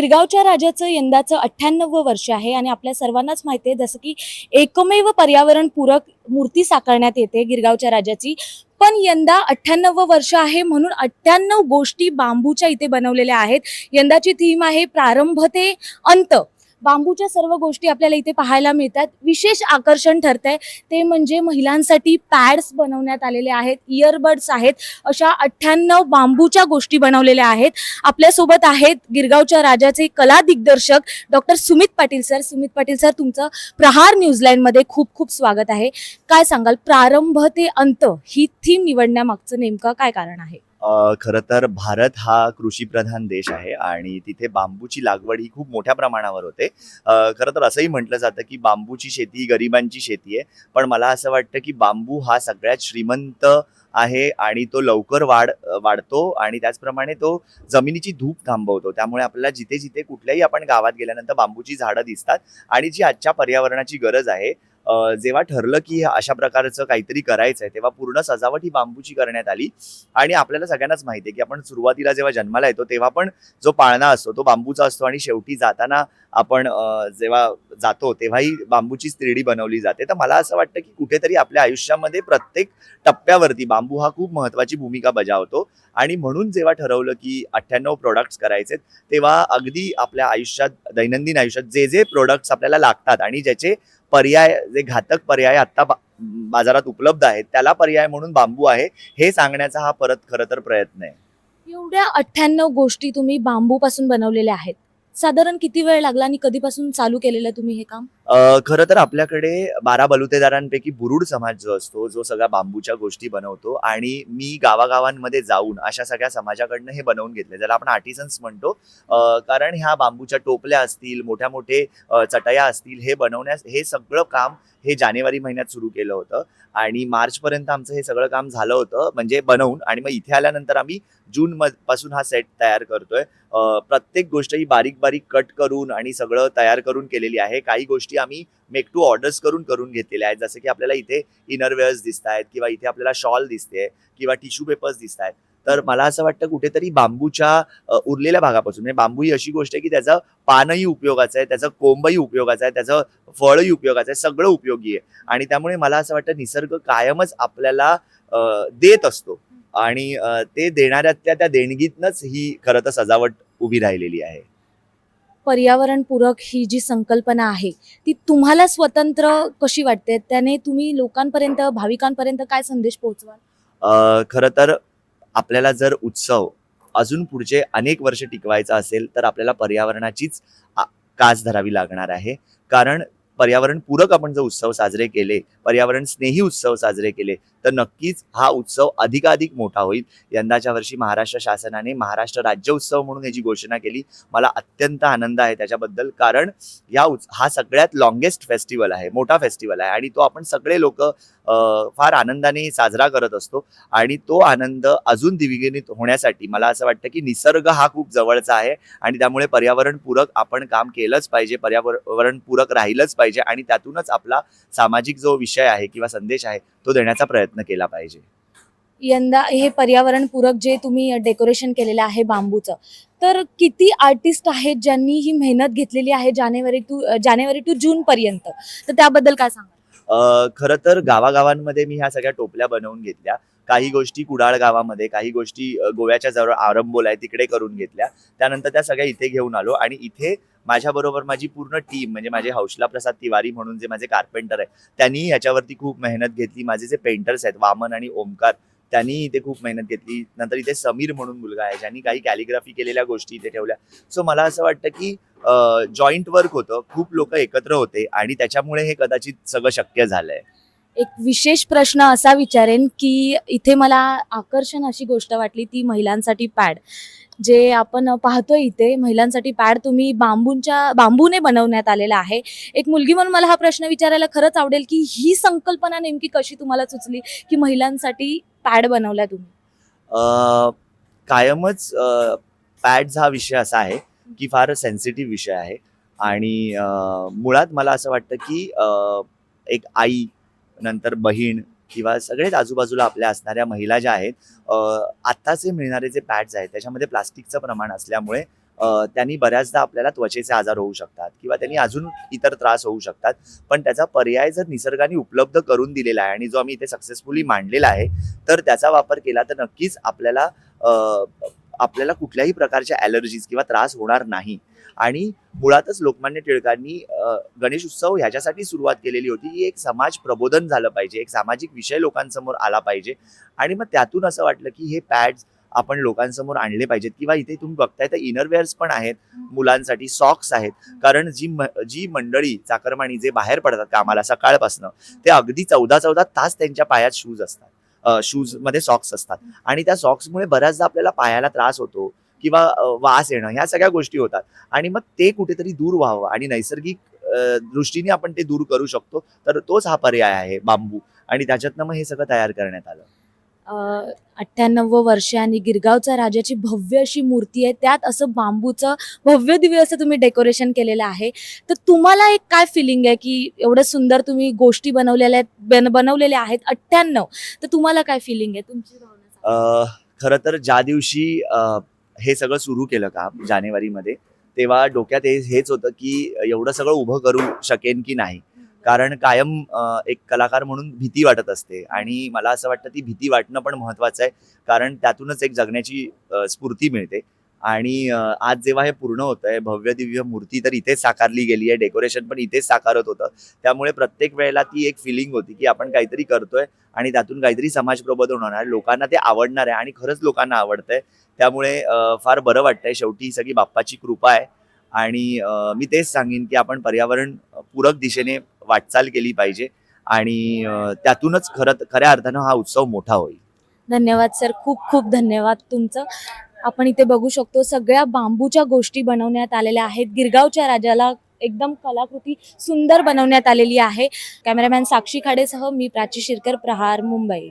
गिरगावच्या राजाचं यंदाचं अठ्ठ्याण्णव वर्ष आहे आणि आपल्या सर्वांनाच माहिती आहे जसं की एकमेव पर्यावरणपूरक मूर्ती साकारण्यात येते गिरगावच्या राजाची. पण यंदा अठ्ठ्याण्णव वर्ष आहे म्हणून अठ्ठ्याण्णव गोष्टी बांबूच्या इथे बनवलेल्या आहेत. यंदाची थीम आहे प्रारंभ ते अंत. बांबूच्या सर्व गोष्टी आपल्याला इथे पाहायला मिळतात. विशेष आकर्षण ठरत आहे ते म्हणजे महिलांसाठी पॅड्स बनवण्यात आलेले आहेत इयरबड्स आहेत अशा अठ्ठ्याण्णव बांबूच्या गोष्टी बनवलेल्या आहेत. आपल्यासोबत आहेत गिरगावच्या राजाचे कला दिग्दर्शक doctor Sumit Patil sir. Sumit Patil sir तुमचं प्रहार न्यूझलँडमध्ये खूप खूप स्वागत आहे. काय सांगाल प्रारंभ ते अंत ही थीम निवडण्यामागचं नेमकं काय कारण आहे? खरं तर भारत हा कृषीप्रधान देश आहे आणि तिथे बांबूची लागवड ही खूप मोठ्या प्रमाणावर होते. खरं तर असंही म्हटलं जातं की बांबूची शेती ही गरिबांची शेती आहे. पण मला असं वाटतं की बांबू हा सगळ्यात श्रीमंत आहे आणि तो लवकर वाढ वाढतो आणि त्याचप्रमाणे तो जमिनीची धूप थांबवतो. त्यामुळे आपल्याला जिथे जिथे कुठल्याही आपण गावात गेल्यानंतर बांबूची झाडं दिसतात आणि जी आजच्या पर्यावरणाची गरज आहे जेव्हा ठरलं की अशा प्रकारचं काहीतरी करायचं आहे तेव्हा पूर्ण सजावट ही बांबूची करण्यात आली. आणि आपल्याला सगळ्यांनाच माहिती आहे की आपण सुरुवातीला जेव्हा जन्माला येतो तेव्हा पण जो पाळणा असतो तो बांबूचा असतो आणि शेवटी जाताना आपण जेव्हा जातो तेव्हाही बांबूचीच तिरडी बनवली जाते. तर मला असं वाटतं की कुठेतरी आपल्या आयुष्यामध्ये प्रत्येक टप्प्यावरती बांबू हा खूप महत्वाची भूमिका बजावतो. आणि म्हणून जेव्हा ठरवलं की अठ्ठ्याण्णव प्रोडक्ट्स करायचे तेव्हा अगदी आपल्या आयुष्यात दैनंदिन आयुष्यात जे जे प्रोडक्ट्स आपल्याला लागतात आणि ज्याचे पर्याय जे घातक पर्याय आत्ता बाजारात उपलब्ध आहेत त्याला पर्याय म्हणून बांबू आहे हे सांगण्याचा हा परत खरं तर प्रयत्न आहे. एवढ्या अठ्ठ्याण्णव गोष्टी तुम्ही बांबूपासून बनवलेल्या आहेत. साधारण किती वेळ लागला आणि कधीपासून चालू केलेलं तुम्ही हे काम? खरं तर आपल्याकडे बारा बलुतेदारांपैकी बुरुड समाज जो असतो जो सगळ्या बांबूच्या गोष्टी बनवतो आणि मी गावागावांमध्ये जाऊन अशा सगळ्या समाजाकडनं हे बनवून घेतले. ज्याला आपण आर्टिसन्स म्हणतो कारण ह्या बांबूच्या टोपल्या असतील मोठ्या मोठे चटया असतील हे बनवण्यास हे सगळं काम हे जानेवारी महिन्यात सुरू केलं होतं आणि मार्चपर्यंत आमचं हे सगळं काम झालं होतं म्हणजे बनवून आणि मग इथे आल्यानंतर आम्ही जून पासून हा सेट तयार करतोय. प्रत्येक गोष्ट ही बारीक बारीक कट करून आणि सगळं तयार करून केलेली आहे. काही गोष्टी आम्ही मेक टू ऑर्डर्स करून करून घेतलेल्या आहेत. जसं की आपल्याला इथे इनरवेअर्स दिसत आहेत किंवा इथे आपल्याला शॉल दिसते किंवा टिश्यू पेपर्स दिसत आहेत तर मला असं वाटतं कुठेतरी बांबूच्या उरलेल्या भागापासून म्हणजे बांबू ही अशी गोष्ट आहे की त्याचं पानही उपयोगाचं आहे त्याचं कोंबही उपयोगाचं आहे त्याचं फळही उपयोगाचं आहे सगळं उपयोगी आहे. आणि त्यामुळे मला असं वाटतं निसर्ग कायमच आपल्याला देत असतो. आणि ते देणाऱ्यातल्या त्या देणगीतनच ही खरं तर सजावट उभी राहिलेली आहे. पर्यावरणपूरक ही जी संकल्पना आहे ती तुम्हाला स्वतंत्र कशी वाटते? त्याने तुम्ही लोकांपर्यंत भाविकांपर्यंत काय संदेश पोहोचवाल? खर खरं तर आपल्याला जर उत्सव अजून पुढचे अनेक वर्ष टिकवायचा असेल तर आपल्याला पर्यावरणाचीच कास धरावी लागणार आहे. कारण पर्यावरणपूरक आपण जर उत्सव साजरे केले पर्यावरण स्नेही उत्सव साजरे केले तर नक्कीच हा उत्सव अधिकाधिक मोठा होईल. यंदाच्या वर्षी महाराष्ट्र शासनाने महाराष्ट्र राज्य उत्सव म्हणून याची घोषणा केली. मला अत्यंत आनंद आहे त्याच्याबद्दल कारण या उत्स हा सगळ्यात लॉंगेस्ट फेस्टिवल आहे मोठा फेस्टिवल आहे आणि तो आपण सगळे लोक फार आनंदाने साजरा करत असतो आणि तो आनंद अजून दिविगिनीत होण्यासाठी मला असं वाटतं की निसर्ग हा खूप जवळचा आहे आणि त्यामुळे पर्यावरणपूरक आपण काम केलंच पाहिजे पर्यावरणपूरक राहिलंच पाहिजे आणि त्यातूनच आपला सामाजिक जो विषय आहे किंवा संदेश आहे तो देण्याचा प्रयत्न केला पाहिजे. यंदा हे पर्यावरणपूरक जे तुम्ही डेकोरेशन केलेलं आहे बांबूचं तर किती आर्टिस्ट आहेत ज्यांनी ही मेहनत घेतलेली आहे जानेवारी टू जानेवारी टू जून पर्यंत? तर त्याबद्दल काय सांगा खरं तर गावागावांमध्ये मी ह्या सगळ्या टोपल्या बनवून घेतल्या. काही गोष्टी कुडाळ गावामध्ये काही गोष्टी गोव्याच्या जवळ आरंबोल आहे तिकडे करून घेतल्या. त्यानंतर त्या सगळ्या इथे घेऊन आलो आणि इथे माझ्याबरोबर माझी पूर्ण टीम म्हणजे माझे हौशला प्रसाद तिवारी म्हणून जे माझे कार्पेंटर आहे त्यांनी याच्यावरती खूप मेहनत घेतली. माझे जे पेंटर्स आहेत वामन आणि ओमकार त्यांनी इथे खूप मेहनत घेतली. नंतर इथे समीर म्हणून मुलगा आहे ज्यांनी काही कॅलिग्राफी केलेल्या गोष्टी इथे ठेवल्या. सो मला असं वाटतं की जॉईंट वर्क होतं. खूप लोक एकत्र होते आणि त्याच्यामुळे हे कदाचित सगळं शक्य झालंय. एक विशेष प्रश्न असा विचारेन की इथे मला आकर्षण अशी गोष्ट वाटली ती महिलांसाठी पॅड जे आपण पाहतो इथे महिलांसाठी पॅड तुम्ही बांबूंच्या बांबूने बनवण्यात आलेला आहे. एक मुलगी म्हणून मला हा प्रश्न विचारायला खरंच आवडेल की ही संकल्पना नेमकी कशी तुम्हाला सुचली की महिलांसाठी पॅड बनवला तुम्ही? कायमच पॅड्स हा विषय असा आहे की फार सेन्सिटिव्ह विषय आहे. आणि मुळात मला असं वाटतं की एक आई नंतर बहीण किंवा सगळेच आजूबाजूला आपल्या असणाऱ्या महिला ज्या आहेत आत्ताचे मिळणारे जे पॅड्स आहेत त्याच्यामध्ये प्लास्टिकचं प्रमाण असल्यामुळे त्यांनी बऱ्याचदा आपल्याला त्वचेचे आजार होऊ शकतात किंवा त्यांनी अजून इतर त्रास होऊ शकतात. पण त्याचा पर्याय जर निसर्गाने उपलब्ध करून दिलेला आहे आणि जो आम्ही इथे सक्सेसफुली मांडलेला आहे तर त्याचा वापर केला तर नक्कीच आपल्याला आपल्याला कुठल्याही प्रकारच्या ॲलर्जीज किंवा त्रास होणार नाही. आणि मुळातच लोकमान्य टिळकांनी गणेश उत्सव ह्याच्यासाठी सुरुवात केलेली होती. की एक समाज प्रबोधन झालं पाहिजे. एक सामाजिक विषय लोकांसमोर आला पाहिजे. आणि मग त्यातून असं वाटलं की हे पॅड्स आपण लोकांसमोर आणले पाहिजेत. किंवा इथे तुम्ही बघताय तर इनरवेअर्स पण आहेत मुलांसाठी सॉक्स आहेत. कारण जी म- जी मंडळी चाकरमाणी जे बाहेर पडतात कामाला सकाळपासनं ते अगदी चौदा चौदा तास त्यांच्या पायात शूज असतात. शूजमध्ये सॉक्स असतात. आणि त्या सॉक्समुळे बऱ्याचदा आपल्याला पायाला त्रास होतो. किंवा वास येणं ह्या सगळ्या गोष्टी होतात. आणि मग ते कुठेतरी दूर व्हावं आणि नैसर्गिक दृष्टीने आपण ते दूर करू शकतो तर तोच हा पर्याय आहे बांबू. आणि त्याच्यातनं मग हे सगळं तयार करण्यात आलं. अठ्ठ्याण्णव वर्ष आणि गिरगावच्या राजाची भव्य अशी मूर्ती आहे त्यात असं बांबूचं भव्य दिव्य असं तुम्ही डेकोरेशन केलेलं आहे. तर तुम्हाला एक काय फिलिंग आहे की एवढं सुंदर तुम्ही गोष्टी बनवलेल्या आहेत बन बनवलेल्या आहेत अठ्ठ्याण्णव. तर तुम्हाला काय फिलिंग आहे? तुमची खरं तर ज्या दिवशी हे सगळं सुरू केलं काम जानेवारीमध्ये? तेव्हा डोक्यात हे हेच होतं की एवढं सगळं उभं करू शकेन की नाही? कारण कायम एक कलाकार म्हणून भीती वाटत असते आणि मला असं वाटतं ती भीती वाटणं पण महत्वाचं आहे. कारण त्यातूनच एक जगण्याची स्फूर्ती मिळते. आणि आज जेव्हा हे पूर्ण होत आहे भव्य दिव्य मूर्ती तर इथेच साकारली गेली आहे डेकोरेशन पण इथेच साकारत होतं. त्यामुळे प्रत्येक वेळेला ती एक फिलिंग होती की आपण काहीतरी करतोय आणि त्यातून काहीतरी समाज प्रबोधन होणार आहे लोकांना ते आवडणार आहे आणि खरंच लोकांना आवडतंय. त्यामुळे फार बरं वाटतंय. शेवटी ही सगळी बाप्पाची कृपा आहे आणि मी तेच सांगेन की आपण पर्यावरण पूरक दिशेने वाटचाल केली पाहिजे आणि त्यातूनच खरं खऱ्या अर्थानं हा उत्सव मोठा होईल. धन्यवाद सर. खूप खूप धन्यवाद तुमचं. आपण इथे बघू शकतो सगळ्या बांबूच्या गोष्टी बनवण्यात आलेल्या आहेत. गिरगावच्या राजाला एकदम कलाकृती सुंदर बनवण्यात आलेली आहे. कॅमेरामॅन साक्षी खाडेसह मी प्राची शिरकर प्रहार मुंबई.